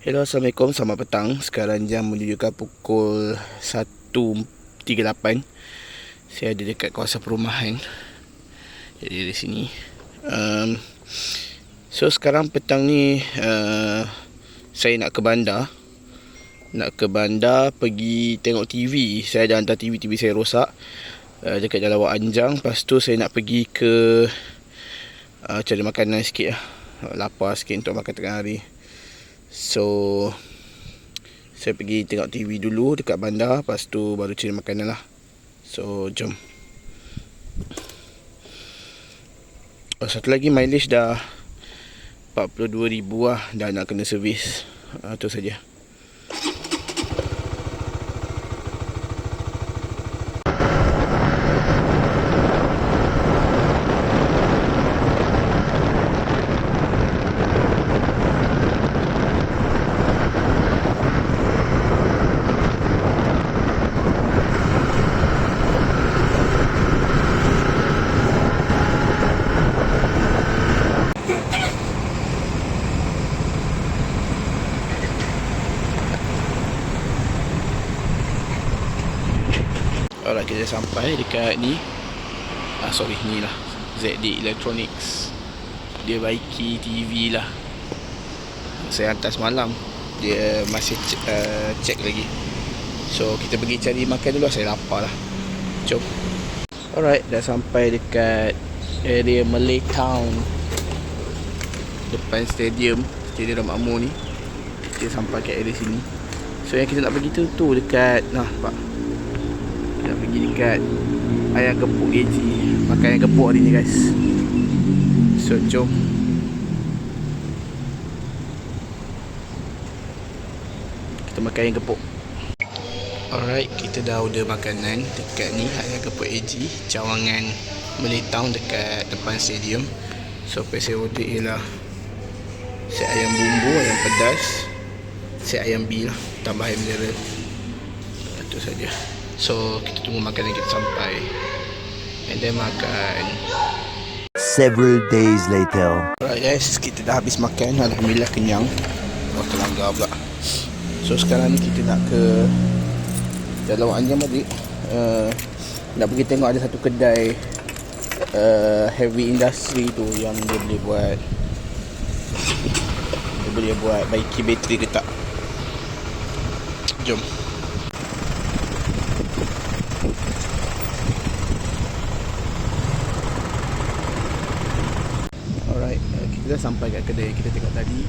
Hello, Assalamualaikum. Selamat petang. Sekarang jam menunjukkan pukul 1.38. Saya ada dekat kawasan perumahan. Jadi di sini. Um, so, sekarang petang ni uh, saya nak ke bandar. Nak ke bandar pergi tengok TV. Saya ada hantar TV, TV saya rosak. Uh, dekat Jalan Wak Anjang. Lepas tu saya nak pergi ke uh, cari makanan sikit lah. Lapar sikit untuk makan tengah hari. So Saya pergi tengok TV dulu Dekat bandar Lepas tu baru cari makanan lah. So jom. Oh, Satu lagi mileage dah 42,000 lah Dah nak kena servis uh, Itu saja Alright kita sampai dekat ni ah, Sorry ni lah. ZD Electronics. Dia baiki TV lah. Saya hantar semalam. Dia masih uh, cek lagi. So kita pergi cari makan dulu Saya lapar lah. Jom. Alright dah sampai dekat Area Malay Town. Depan stadium Stadium Makmur ni. Kita sampai ke area sini. So yang kita nak pergi tu Tu dekat Nah pak nak pergi dekat ayam gepuk AG makan ayam gepuk hari ni guys. So jom. Kita makan ayam gepuk alright kita dah order makanan dekat ni ayam gepuk AG cawangan Malay Town dekat depan stadium. So apa saya order ialah set ayam bumbu ayam pedas set ayam B lah tambah ayam mineral itu saja So kita tunggu makanan kita sampai. And then makan. Several days later. Alright guys. Kita dah habis makan. Alhamdulillah kenyang. Oh terlanggar pula. So sekarang ni kita nak ke Jalan Anjam balik uh, Nak pergi tengok ada satu kedai uh, Heavy industry tu Yang dia boleh buat. Dia boleh buat baiki bateri ke tak? Jom Alright, uh, kita dah sampai kat kedai yang kita tengok tadi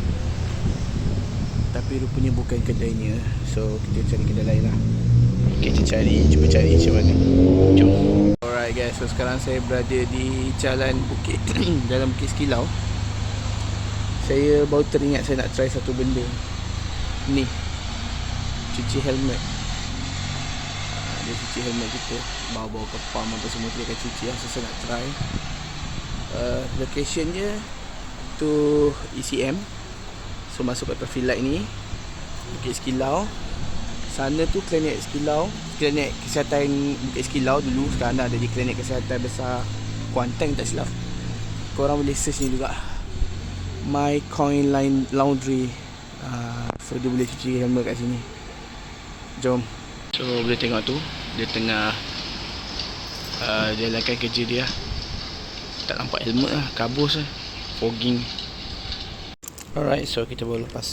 Tapi rupanya bukan kedainya. So, kita cari kedai lain lah. Kita cari, cuba cari macam mana. Jom. Alright guys, so sekarang saya berada di Jalan Bukit Jalan Bukit Sekilau. Saya baru teringat saya nak try satu benda. Ni. Cuci helmet. Ah, Dia cuci helmet kita. Bawa-bawa ke pump apa semua Dia akan cuci lah. So saya nak try. Uh, location dia tu ECM so masuk traffic light ni. Bukit Sekilau. Sana tu klinik Sekilau. Klinik kesihatan Bukit Sekilau dulu. Sekarang dah di klinik kesihatan besar Kuantan tak silap. Korang boleh search ni juga. My Coin Line Laundry. Uh, so dia boleh cuci helmet kat sini. Jom. So boleh tengok tu. Dia tengah uh, jalankan kerja dia. Tak nampak helmet lah. Kabus lah fogging. Alright so kita baru lepas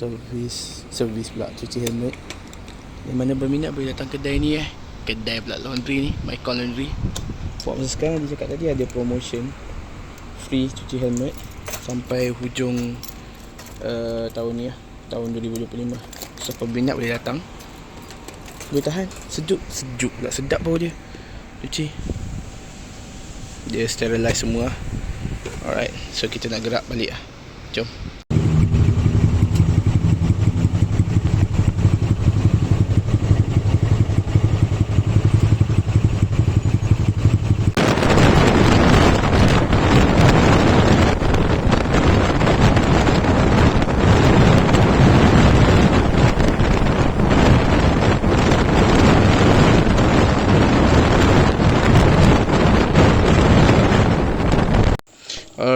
servis servis pula cuci helmet. Yang mana berminat boleh datang kedai ni eh? Kedai pula laundry ni Mycon Laundry. Buat masa sekarang dia cakap tadi ada promotion. Free cuci helmet sampai hujung uh, tahun ni lah tahun 2025 so peminat boleh datang. Boleh tahan. Sejuk. Sejuk pula. Sedap bau dia. Cuci. Dia sterilize semua alright so kita nak gerak balik lah. Jom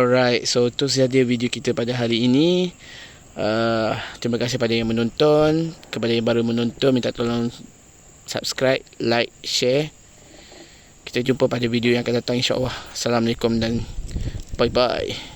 Alright, so tu sahaja video kita pada hari ini. Uh, terima kasih pada yang menonton. Kepada yang baru menonton, minta tolong subscribe, like, share. Kita jumpa pada video yang akan datang insyaAllah. Assalamualaikum dan bye-bye.